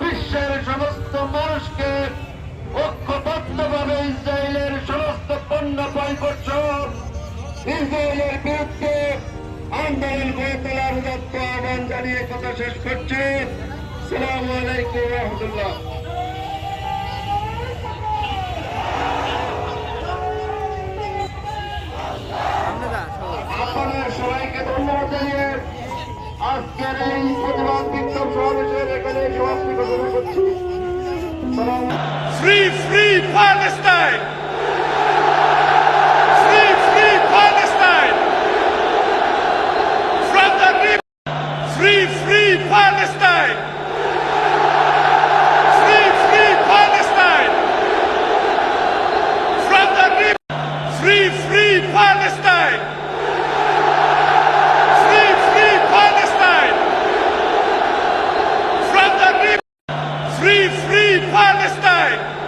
বিশ্বের সমস্ত মানুষকে ঐক্যবদ্ধভাবে ইসরায়েলের সমস্ত পণ্য বয়কট ইসরায়েলের বিরুদ্ধে আন্দোলন গড়ে তোলার উদাত্ত আহ্বান জানিয়ে কথা শেষ করছি সালাম আলাইকুম রহমতুল্লাহ আপনার সবাইকে ধন্যবাদ জানিয়ে আজকের এই Free, free Palestine! Free, free Palestine! From the river, Free, free Palestine! Palestine!